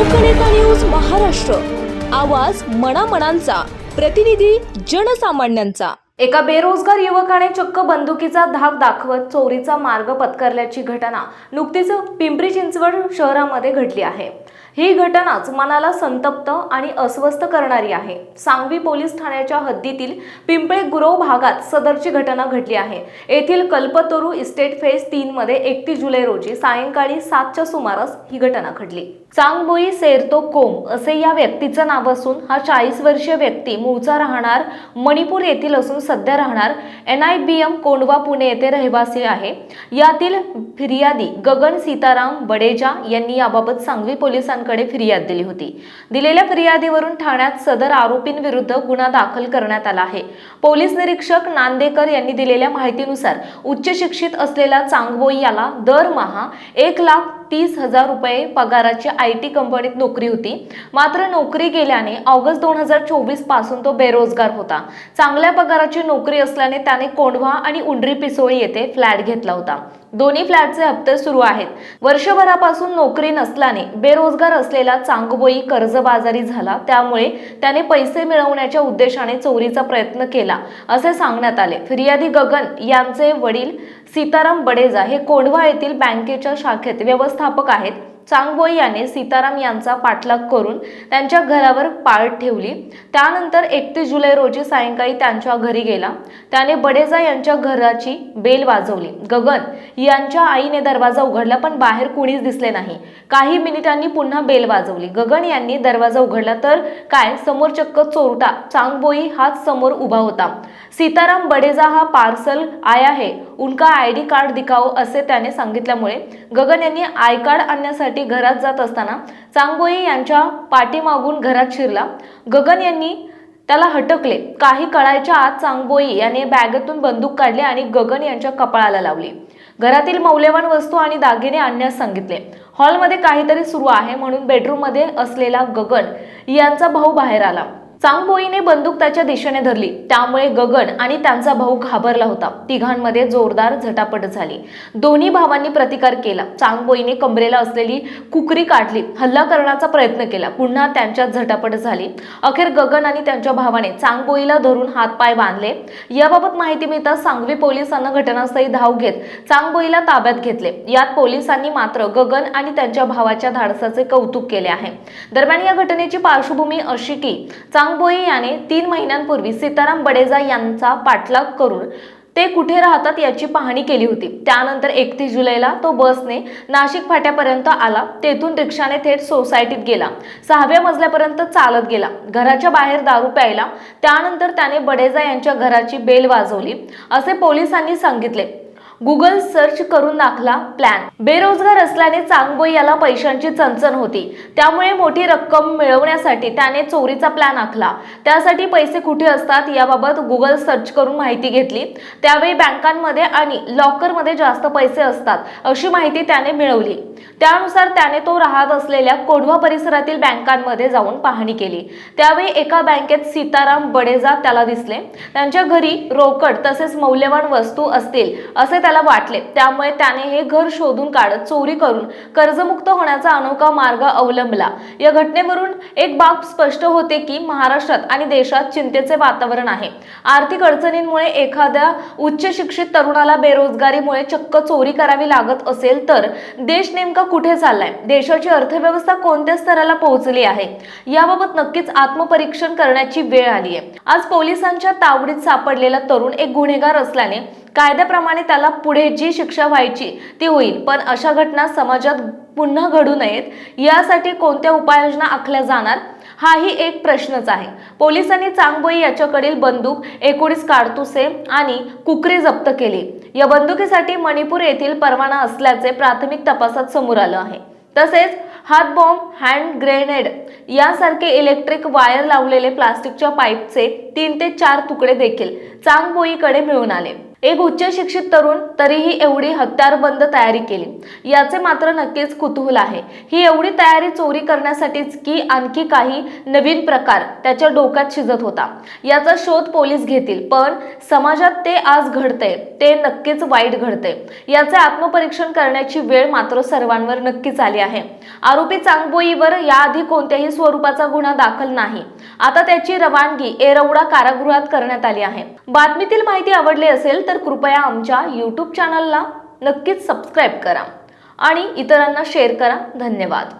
लोकनेता news Maharashtra. आवाज मनामनांचा प्रतिनिधी जनसामान्यांचा. एका बेरोजगार युवकाने चक्क बंदुकीचा धाक दाखवत चोरीचा मार्ग पत्करल्याची घटना नुकतीच पिंपरी चिंचवड शहरामध्ये घडली आहे. ही घटनाच मनाला संतप्त आणि अस्वस्थ करणारी आहे. सांगवी पोलीस ठाण्याच्या हद्दीतील पिंपळे गुरव भागात सदरची घटना घडली आहे. येथील कल्पतरू इस्टेट फेज तीन मध्ये एकतीस जुलै रोजी सायंकाळी सातच्या सुमारास ही घटना घडली. चांगबोई सेरतो कोम असे या व्यक्तीचं नाव असून हा चाळीस वर्षीय व्यक्ती मूळचा राहणार मणिपूर येथील असून सध्या राहणार N I B M Kondhwa Pune येथे रहिवासी आहे. यातील फिर्यादी गगन सीताराम बडेजा यांनी याबाबत सांगवी पोलिसांकडे फिर्याद दिली होती. दिलेल्या फिर्यादीवरून ठाण्यात सदर आरोपींविरुद्ध गुन्हा दाखल करण्यात आला आहे. पोलीस निरीक्षक नांदेकर यांनी दिलेल्या माहितीनुसार उच्च शिक्षित असलेला चांगबोई याला दरमहा एक लाख तीस हजार रुपये पगाराची आय टी कंपनीत नोकरी होती. मात्र नोकरी गेल्याने ऑगस्ट दोन हजार चोवीसपासून तो बेरोजगार होता. चांगल्या पगाराची नोकरी असल्याने त्याने कोंढवा आणि उंडरी पिसोळी येथे फ्लॅट घेतला होता. दोन्ही फ्लॅटचे हप्ते सुरू आहेत. वर्षभरापासून नोकरी नसल्याने बेरोजगार असलेला चांगबोई कर्जबाजारी झाला. त्यामुळे त्याने पैसे मिळवण्याच्या उद्देशाने चोरीचा प्रयत्न केला असे सांगण्यात आले. फिर्यादी गगन यांचे वडील सीताराम बडेजा हे कोंढवा येथील बँकेच्या शाखेत व्यवस्थापक आहेत. चांगबोई याने सीताराम यांचा पाठलाग करून त्यांच्या घरावर पाळत ठेवली. त्यानंतर एकतीस जुलै रोजी सायंकाळी त्यांच्या घरी गेला. त्याने बडेजा यांच्या घराची बेल वाजवली. गगन यांच्या आईने दरवाजा उघडला पण बाहेर कुणीच दिसले नाही. काही मिनिटांनी पुन्हा बेल वाजवली. गगन यांनी दरवाजा उघडला तर काय? समोर चक्क चोरटा चांगबोई हाच समोर उभा होता. सीताराम बडेजा हा पार्सल आया है उनका आय डी कार्ड दिखाओ असे त्याने सांगितल्यामुळे गगन यांनी आय कार्ड आणण्यासाठी घरात जात असताना चांगबोई यांच्या पाठीमागून घरात शिरला. गगन यांनी त्याला हटकले. काही कळायच्या आत चांगबोई याने बॅगेतून बंदूक काढली आणि गगन यांच्या कपाळाला लावली. घरातील मौल्यवान वस्तू आणि दागिने आणण्यास सांगितले. हॉलमध्ये काहीतरी सुरू आहे म्हणून बेडरूममध्ये असलेला गगन यांचा भाऊ बाहेर आला. चांगबोईने बंदूक त्याच्या दिशेने धरली. त्यामुळे गगन आणि त्यांचा भाऊ घाबरला होता. तिघांमध्ये जोरदार झटापट झाली. दोन्ही भावांनी प्रतिकार केला. चांगबोईने कमरेला असलेली कुकरी काढली. हल्ला करण्याचा प्रयत्न केला. पुन्हा त्यांच्यात झटापट झाली. अखेर गगन आणि त्यांच्या भावाने चांगबोईला धरून हातपाय बांधले. याबाबत माहिती मिळताच सांगवी पोलिसांना घटनास्थळी धाव घेत चांगबोईला ताब्यात घेतले. यात पोलिसांनी मात्र गगन आणि त्यांच्या भावाच्या धाडसाचे कौतुक केले आहे. दरम्यान या घटनेची पार्श्वभूमी अशी की चांग चांगबोई याने तीन महिन्यांपूर्वी सीताराम बडेजा यांचा पाठलाग करून ते कुठे राहतात याची पाहणी केली होती. त्यानंतर एकतीस जुलैला तो बसने नाशिक फाट्यापर्यंत आला. तेथून रिक्षाने थेट सोसायटीत गेला. सहाव्या मजल्यापर्यंत चालत गेला. घराच्या बाहेर दारू प्यायला. त्यानंतर त्याने बडेजा यांच्या घराची बेल वाजवली. असे पोलिसांनी सांगितले. गुगल सर्च करून दाखला प्लॅन बेरोजगार असल्याने चांगबोई याला पैशांची चणचण होती. त्यामुळे मोठी रक्कम मिळवण्यासाठी त्याने चोरीचा प्लॅन आखला. त्यासाठी पैसे कुठे असतात याबाबत गुगल सर्च करून माहिती घेतली. त्यावेळी बँकांमध्ये आणि लॉकरमध्ये जास्त पैसे असतात अशी माहिती त्याने मिळवली. त्यानुसार त्याने तो राहत असलेल्या कोढवा परिसरातील बँकांमध्ये जाऊन पाहणी केली. त्यावेळी एका बँकेत सीताराम बडेजा त्याला दिसले. त्यांच्या घरी रोकड तसेच मौल्यवान वस्तू असतील असे त्याला वाटले. त्यामुळे त्याने हे घर शोधून काढत चोरी करून कर्जमुक्त होण्याचा अनोखा मार्ग अवलंबला. या घटनेवरून एक बाब स्पष्ट होते की महाराष्ट्रात आणि देशात चिंतेचे वातावरण आहे. आर्थिक अडचणींमुळे एखाद्या उच्च शिक्षित तरुणाला बेरोजगारीमुळे चक्क चोरी करावी लागत असेल तर देश नेमका कुठे चाललाय? देशाची अर्थव्यवस्था कोणत्या स्तराला पोहोचली आहे? याबाबत नक्कीच आत्मपरीक्षण करण्याची वेळ आली आहे आज पोलिसांच्या तावडीत सापडलेला तरुण एक गुन्हेगार असल्याने कायद्याप्रमाणे त्याला पुढे जी शिक्षा व्हायची ती होईल. पण अशा घटना समाजात पुन्हा घडू नयेत यासाठी कोणत्या उपाययोजना आखल्या जाणार हाही एक प्रश्नच आहे. पोलिसांनी चांगबोई याच्याकडील बंदूक एकोणीस काडतुसे आणि कुकरी जप्त केली. या बंदुकीसाठी मणिपूर येथील परवाना असल्याचे प्राथमिक तपासात समोर आलं आहे. तसेच हात बॉम्ब हँड ग्रेनेड यासारखे इलेक्ट्रिक वायर लावलेले प्लास्टिकच्या पाईपचे तीन ते चार तुकडे देखील चांगबोईकडे मिळून आले. एक उच्च शिक्षित तरुण तरीही एवढी हत्यारबंद तयारी केली. याचे मात्र नक्कीच कुतूहल आहे. ही एवढी तयारी चोरी करण्यासाठीच की आणखी काही नवीन प्रकार त्याच्या डोक्यात शिजत होता. याचा शोध पोलीस घेतील पण समाजात ते आज घडतंय. ते नक्कीच वाईट घडतंय. याचे आत्मपरीक्षण करण्याची वेळ मात्र सर्वांवर नक्कीच आली आहे. आरोपी चांगबोईवर याआधी कोणत्याही स्वरूपाचा गुन्हा दाखल नाही. आता त्याची रवानगी एरवडा कारागृहात करण्यात आली आहे. बातमीतील माहिती आवडली असेल तर कृपया आमच्या यूट्यूब चॅनलला नक्कीच सबस्क्राईब करा आणि इतरांना शेअर करा. धन्यवाद.